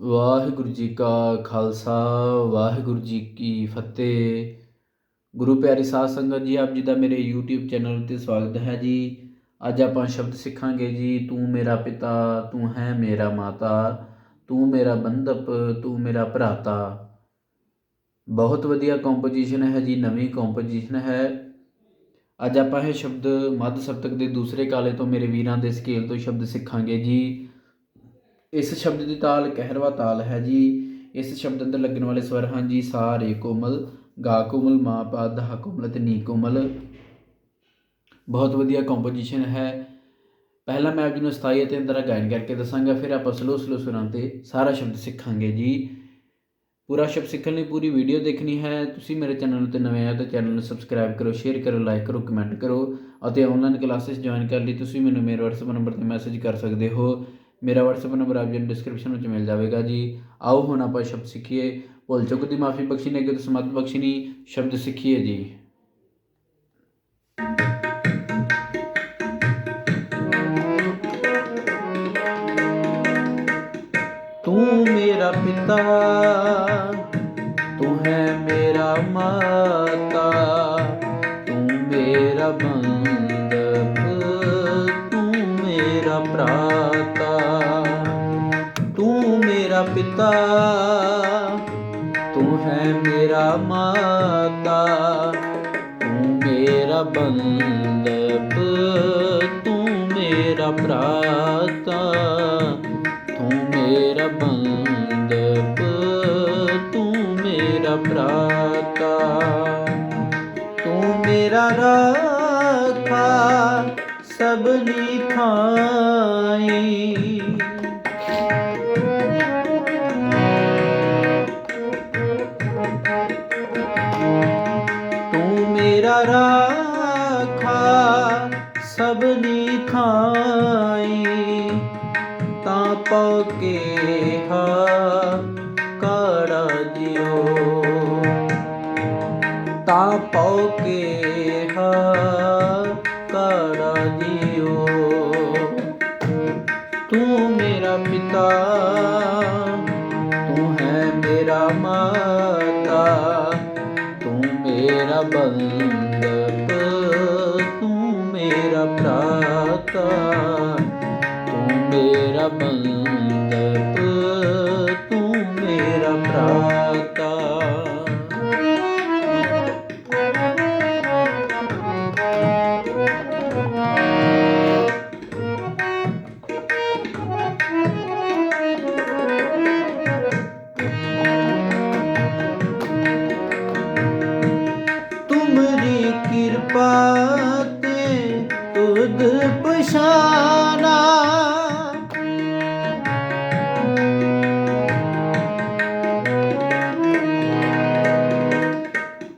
ਵਾਹਿਗੁਰੂ ਜੀ ਕਾ ਖਾਲਸਾ, ਵਾਹਿਗੁਰੂ ਜੀ ਕੀ ਫਤਿਹ। ਗੁਰੂ ਪਿਆਰੇ ਸਾਧ ਸੰਗਤ ਜੀ, ਆਪ ਜੀ ਦਾ ਮੇਰੇ YouTube ਚੈਨਲ ਤੇ ਸਵਾਗਤ ਹੈ ਜੀ। ਅੱਜ ਆਪਾਂ ਸ਼ਬਦ ਸਿੱਖਾਂਗੇ ਜੀ, ਤੂੰ ਮੇਰਾ ਪਿਤਾ, ਤੂੰ ਹੈ ਮੇਰਾ ਮਾਤਾ, ਤੂੰ ਮੇਰਾ ਬੰਧਪ, ਤੂੰ ਮੇਰਾ ਭਰਾਤਾ। ਬਹੁਤ ਵਧੀਆ ਕੰਪੋਜੀਸ਼ਨ ਹੈ ਜੀ, ਨਵੀਂ ਕੰਪੋਜੀਸ਼ਨ ਹੈ। ਅੱਜ ਆਪਾਂ ਇਹ ਸ਼ਬਦ ਮੱਧ ਸਪਤਕ ਦੇ ਦੂਸਰੇ ਕਾਲੇ ਤੋਂ ਮੇਰੇ ਵੀਰਾਂ ਦੇ ਸਕੇਲ ਤੋਂ ਸ਼ਬਦ ਸਿੱਖਾਂਗੇ ਜੀ। ਇਸ ਸ਼ਬਦ ਦੀ ਤਾਲ ਕਹਿਰਵਾ ਤਾਲ ਹੈ ਜੀ। ਇਸ ਸ਼ਬਦ ਅੰਦਰ ਲੱਗਣ ਵਾਲੇ ਸਵਰ ਹਨ ਜੀ ਸਾ ਰੇ ਕੋਮਲ, ਗਾ ਕੋਮਲ, ਮਾ ਪਾ ਧਾ ਕੋਮਲ ਤੇ ਨੀ ਕੋਮਲ। ਬਹੁਤ ਵਧੀਆ ਕੰਪੋਜੀਸ਼ਨ ਹੈ। ਪਹਿਲਾਂ ਮੈਂ ਆਪ ਜੀ ਨੂੰ ਸਥਾਈ ਅਤੇ ਅੰਤਰਾ ਗਾਇਨ ਕਰਕੇ ਦੱਸਾਂਗਾ, ਫਿਰ ਆਪਾਂ ਸਲੋ ਸਲੋ ਸੁਰਾਂ ਤੇ ਸਾਰਾ ਸ਼ਬਦ ਸਿੱਖਾਂਗੇ ਜੀ। ਪੂਰਾ ਸ਼ਬਦ ਸਿੱਖਣ ਲਈ ਪੂਰੀ ਵੀਡੀਓ ਦੇਖਣੀ ਹੈ। ਤੁਸੀਂ ਮੇਰੇ ਚੈਨਲ ਤੇ ਨਵੇਂ ਆਏ ਤਾਂ ਚੈਨਲ ਨੂੰ ਸਬਸਕ੍ਰਾਈਬ ਕਰੋ ਸ਼ੇਅਰ ਕਰੋ ਲਾਈਕ ਕਰੋ ਕਮੈਂਟ ਕਰੋ ਅਤੇ ਆਨਲਾਈਨ ਕਲਾਸਿਸ ਜੁਆਇਨ ਕਰਨ ਲਈ ਤੁਸੀਂ ਮੈਨੂੰ ਮੇਰੇ WhatsApp ਨੰਬਰ ਤੇ ਮੈਸੇਜ ਕਰ ਸਕਦੇ ਹੋ। ਮੇਰਾ WhatsApp ਨੰਬਰ ਆਪ ਜੀ ਨੂੰ ਡਿਸਕ੍ਰਿਪਸ਼ਨ ਵਿੱਚ ਮਿਲ ਜਾਵੇਗਾ ਜੀ। ਆਓ ਹੁਣ ਆਪਾਂ ਸ਼ਬਦ ਸਿੱਖੀਏ। ਭੁੱਲ ਚੁੱਕ ਦੀ ਮਾਫੀ ਬਖਸ਼ੀ ਨੇ ਕਿ ਸਮਤ ਬਖਸ਼ੀਨੀ, ਸ਼ਬਦ ਸਿੱਖੀਏ ਜੀ। ਤੂੰ ਮੇਰਾ ਪਿਤਾ ਪਿਤਾ, ਤੂੰ ਹੈ ਮੇਰਾ ਮਾਤਾ, ਤੂੰ ਮੇਰਾ ਬੰਧਪ ਤੂੰ ਮੇਰਾ ਭਰਾਤਾ, ਤੂੰ ਮੇਰਾ ਬੰਧਪ ਤੂੰ ਮੇਰਾ ਭਰਾਤਾ, ਤੂੰ ਮੇਰਾ ਰਾ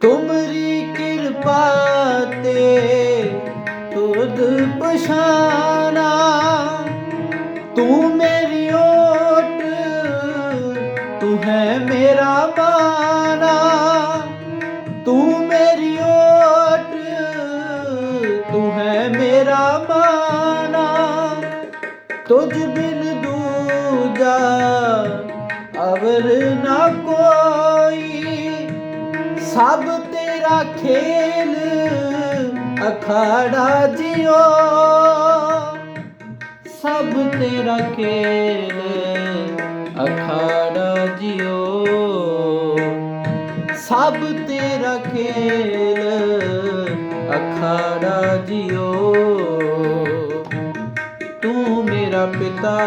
ਤੁਮਰੀ ਸਭ ਤੇਰਾ ਖੇਲ ਅਖਾੜਾ ਜਿਓ ਸਭ ਤੇਰਾ ਖੇਲ ਅਖਾੜਾ ਜਿਓ ਸਭ ਤੇਰਾ ਖੇਲ ਅਖਾੜਾ ਜਿਓ ਤੂੰ ਮੇਰਾ ਪਿਤਾ।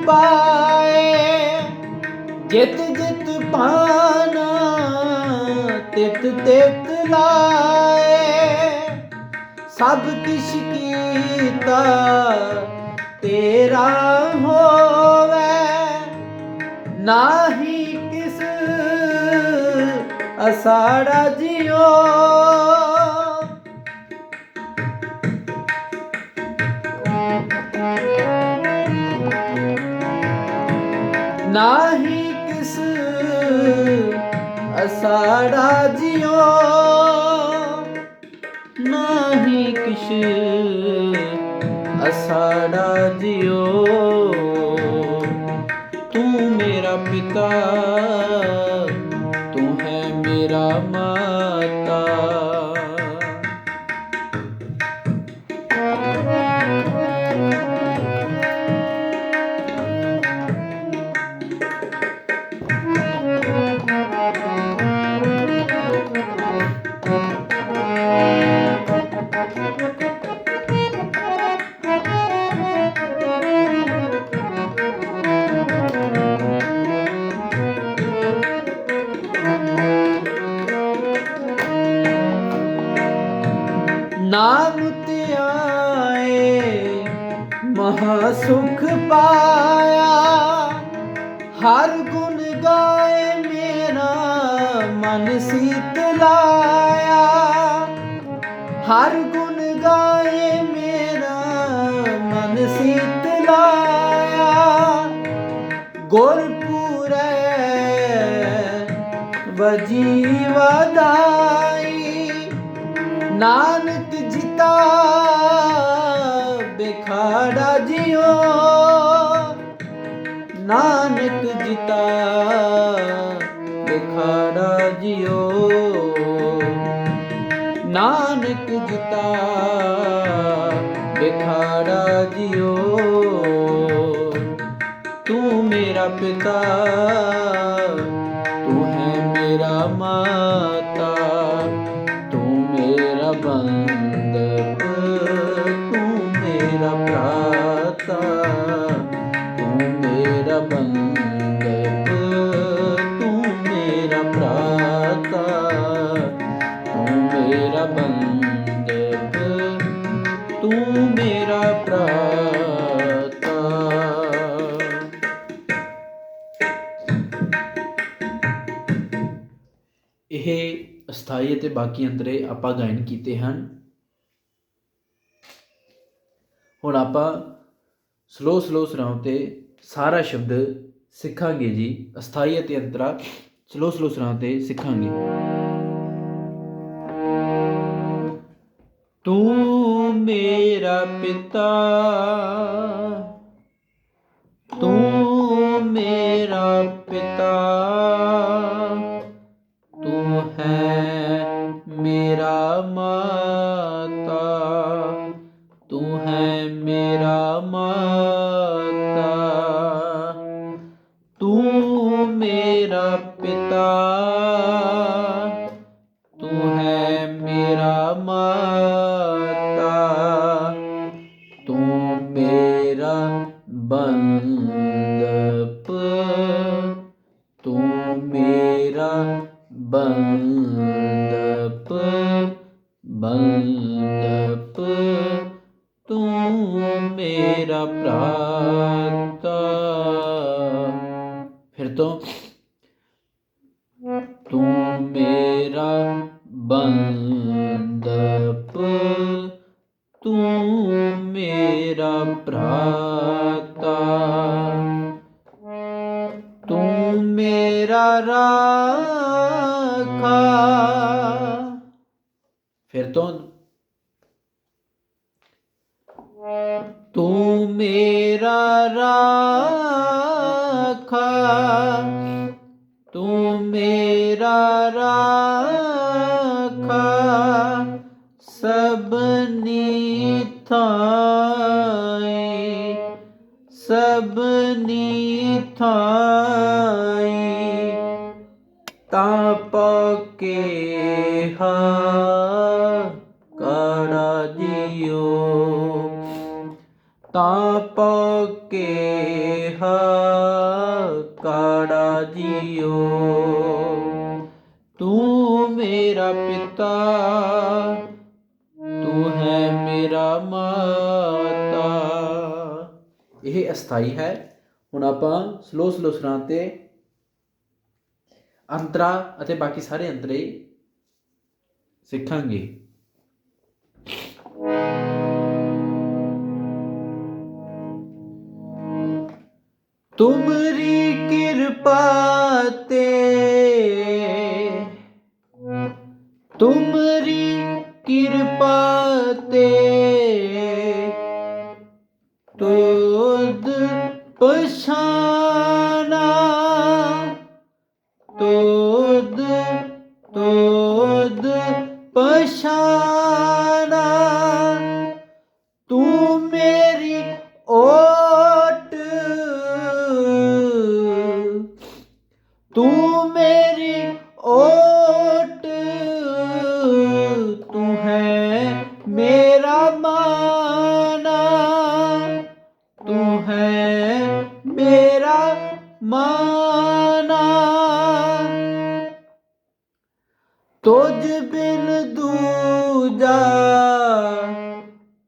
ਉਪਾਏ ਜਿਤ ਜਿਤ ਪਾਨਾ ਤਿਤ ਤਿਤ ਲਾਏ। ਸਭ ਕਿਛ ਕੀਤਾ, ਤੇਰਾ ਹੋਵੇ। ਨਾਹੀ ਕਿਸ ਅਸਾੜਾ ਜਿਓ ਨਾਹੀ ਕਿਸ ਅਸਾੜਾ ਜਿਓ ਨਾਹੀ ਕਿਸ ਅਸਾੜਾ ਜਿਓ ਤੂੰ ਮੇਰਾ ਪਿਤਾ ਮਹਾ ਸੁਖ ਪਾਇਆ। ਹਰ ਗੁਣ ਗਾਏ ਮੇਰਾ ਮਨ ਸੀਤ ਲਾਇਆ। ਹਰ ਗੁਣ ਗਾਏ ਮੇਰਾ ਮਨ ਸੀਤ ਲਾਇਆ। ਗੁਰਪੂਰੈ ਵਜੀ ਵਦਾਈ। ਨਾਨਕ ਜਿਤਾ ਨਾਨਕ ਜਿਤਾ ਬਿਖਾੜਾ ਜਿਓ। ਤੂੰ ਮੇਰਾ ਪਿਤਾ ਤੂੰ ਹੈ ਮੇਰਾ ਮਾਤਾ ਤੂੰ ਮੇਰਾ ਬੰਦਾ। ਇਹ ਬਾਕੀ ਅੰਤਰੇ ਆਪਾਂ ਗਾਇਨ ਕੀਤੇ ਹਨ। ਹੁਣ ਆਪਾਂ ਸਲੋ ਸਲੋ ਸੁਣਾਉ ਤੇ ਸਾਰਾ ਸ਼ਬਦ ਸਿੱਖਾਂਗੇ ਜੀ। ਅਸਥਾਈ ਅਤੇ ਅੰਤਰਾ ਸਲੋ ਸਲੋ ਸੁਣਾਉ ਤੇ ਸਿੱਖਾਂਗੇ। ਤੂੰ ਮੇਰਾ ਪਿਤਾ, ਤੂੰ ਮੇਰਾ ਪਿਤਾ, ਤੂੰ ਹੈ ਮੇਰਾ ਬੰਦਪ ਬੰਦਪ ਤੂੰ ਮੇਰਾ ਭਰਾਤਾ। ਫਿਰ ਤੋਂ ਤੂੰ ਮੇਰਾ ਬੰਦਪ ਤੂੰ ਮੇਰਾ ਭਰਾਤਾ ਮੇਰਾ ਰਾਖਾ ਫਿਰ ਤੋਂ ਤੂੰ ਮੇਰਾ ਰਾਖਾ ਤੂੰ ਮੇਰਾ ਰਾਖਾ ਸਭਨੀ ਥਾਈ ਸਭਨੀ ਥਾਈ ਤਾਂ ਪਕੇ ਹਾ ਕੜਾ ਜਿਓ ਤਾਂ ਪਕੇ ਹਾ ਕੜਾ ਜਿਓ ਤੂੰ ਮੇਰਾ ਪਿਤਾ ਤੂੰ ਹੈ ਮੇਰਾ ਮਾਤਾ ਇਹ ਅਸਥਾਈ ਹੈ ਹੁਣ ਆਪਾਂ ਸਲੋ ਸਲੋ ਸੁਰਾਂ ਤੇ ਅੰਤਰਾ ਅਤੇ ਬਾਕੀ ਸਾਰੇ ਅੰਤਰੇ ਸਿੱਖਾਂਗੇ। ਤੁਮਰੀ ਕਿਰਪਾ ਤੇ ਤੁਮਰੀ ਕਿਰਪਾ ਤੇ ਤੁਧ ਪਛਾਨਾ ਮਾਨਾ। ਤੁਝ ਬਿਨ ਦੂਜਾ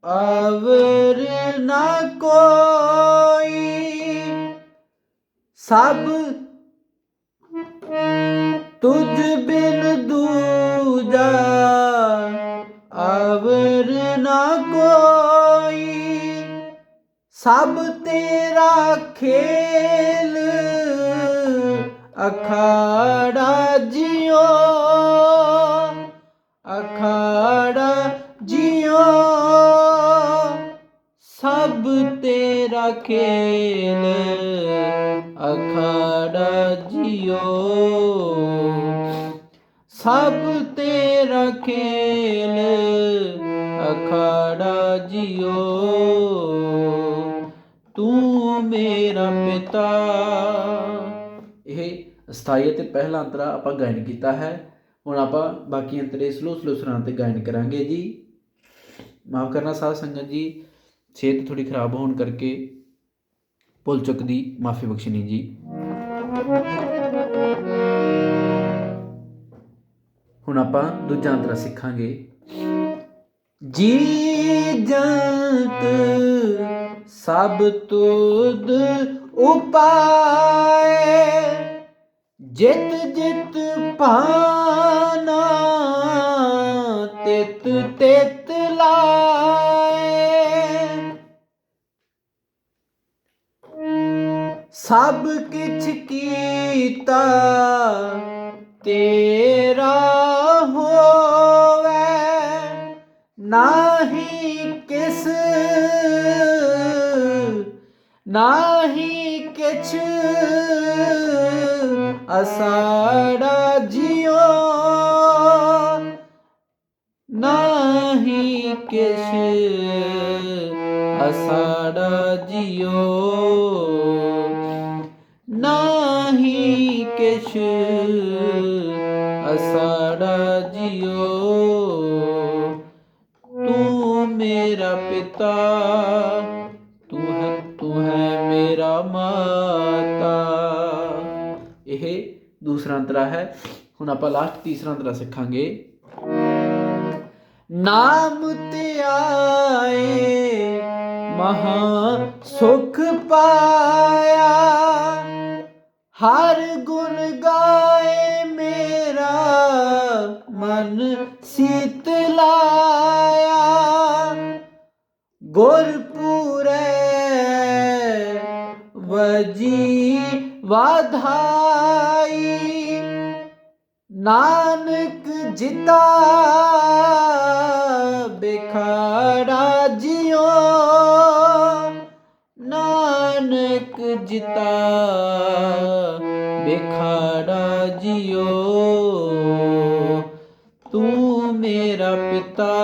ਅਵਰ ਨਾ ਕੋਈ। ਸਭ ਤੁਝ ਬਿਨ ਦੂਜਾ ਅਵਰ ਨਾ ਕੋਈ। ਸਭ ਤੇਰਾ ਖੇਲ ਅਖਾੜਾ ਜਿਉ ਅਖਾੜਾ ਜਿਉ। ਸਭ ਤੇਰਾ ਖੇਲ ਅਖਾੜਾ ਜਿਉ। ਸਭ ਤੇਰਾ ਖੇਲ ਅਖਾੜਾ ਜਿਉ। ਤੂੰ ਮੇਰਾ ਪਿਤਾ। ਇਹ ਸਥਾਈ ਅਤੇ ਪਹਿਲਾ ਅੰਤਰਾ ਆਪਾਂ ਗਾਇਨ ਕੀਤਾ ਹੈ। ਹੁਣ ਆਪਾਂ ਬਾਕੀ ਅੰਤਰੇ ਸਲੋ ਸਲੋ ਸੁਰਾਂ ਤੇ ਗਾਇਨ ਕਰਾਂਗੇ ਜੀ। ਮਾਫ ਕਰਨਾ ਸਾਧ ਸੰਗਤ ਜੀ, ਸਿਹਤ ਥੋੜੀ ਖਰਾਬ ਹੋਣ ਕਰਕੇ ਭੁੱਲ ਚੁੱਕ ਦੀ ਮਾਫੀ ਬਖਸ਼ਣੀ ਜੀ। ਹੁਣ ਆਪਾਂ ਦੂਜਾ ਅੰਤਰਾ ਸਿੱਖਾਂਗੇ। ਜੀ ਜੰਤ ਸਭ ਤੁਧ ਉਪਾਏ। ਜਿਤ ਜਿਤ ਭਾਨਾ, ਤਿਤ ਤਿਤ ਲਾਏ। ਸਭ ਕਿਛ ਕੀਤਾ, ਤੇਰਾ ਹੋਵੇ। ਨਾ ਨਾਹੀ ਕਿਛ ਅਸਾੜਾ ਜਿਉ। ਨਾਹੀ ਕਿਛ ਅਸਾੜਾ ਜਿਉ। ਨਾਹੀ ਕਿਛ ਅਸਾੜਾ ਜਿਉ। ਤੂੰ ਮੇਰਾ ਪਿਤਾ ਦੂਸਰਾ ਅੰਤਰਾ ਹੈ। ਹੁਣ ਆਪਾਂ ਲਾਸਟ ਤੀਸਰਾ ਅੰਤਰਾ ਸਿੱਖਾਂਗੇ। ਨਾਮ ਧਿਆਏ ਮਹਾ ਸੁਖ ਪਾਇਆ, ਹਰ ਗੁਣ ਗਾ ਖੜਾ ਜਿਉ ਤੂੰ ਮੇਰਾ ਪਿਤਾ,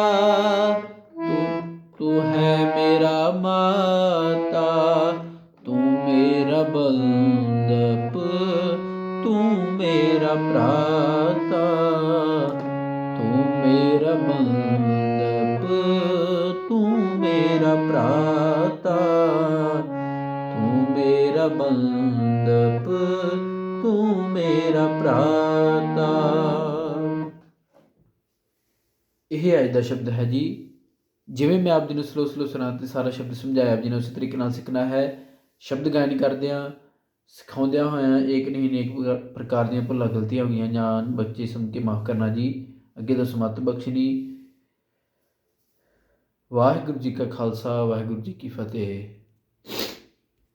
ਤੂੰ ਤੂੰ ਹੈ ਮੇਰਾ ਮਾਤਾ, ਤੂੰ ਮੇਰਾ ਬੰਦਪ, ਤੂੰ ਮੇਰਾ ਭਰਾਤਾ, ਤੂੰ ਮੇਰਾ ਬੰਦਪ, ਤੂੰ ਮੇਰਾ ਭਰਾਤਾ, ਤੂੰ ਮੇਰਾ ਬੰਦਪ ਤੂੰ ਮੇਰਾ ਭਰਾਤਾ। ਇਹ ਅੱਜ ਦਾ ਸ਼ਬਦ ਹੈ ਜੀ, ਜਿਵੇਂ ਮੈਂ ਆਪ ਜੀ ਨੂੰ ਸਲੋ ਸਲੋ ਸੁਣਾ ਤੇ ਸਾਰਾ ਸ਼ਬਦ ਸਮਝਾਇਆ ਆਪ ਜੀ ਨੇ ਉਸੇ ਤਰੀਕੇ ਨਾਲ ਸਿੱਖਣਾ ਹੈ। ਸ਼ਬਦ ਗਾਇਨ ਕਰਦਿਆਂ ਸਿਖਾਉਂਦਿਆਂ ਹੋਇਆਂ ਏਕ ਨਹੀਂ ਅਨੇਕ ਪ੍ਰਕਾਰ- ਦੀਆਂ ਭੁੱਲਾਂ ਗਲਤੀਆਂ ਹੋ ਗਈਆਂ, ਜਾਂ ਬੱਚੇ ਸੁਣ ਕੇ ਮਾਫ ਕਰਨਾ ਜੀ। ਅੱਗੇ ਤੋਂ ਸਮਤ ਬਖਸ਼ਣੀ। ਵਾਹਿਗੁਰੂ ਜੀ ਕਾ ਖਾਲਸਾ, ਵਾਹਿਗੁਰੂ ਜੀ ਕੀ ਫਤਿਹ।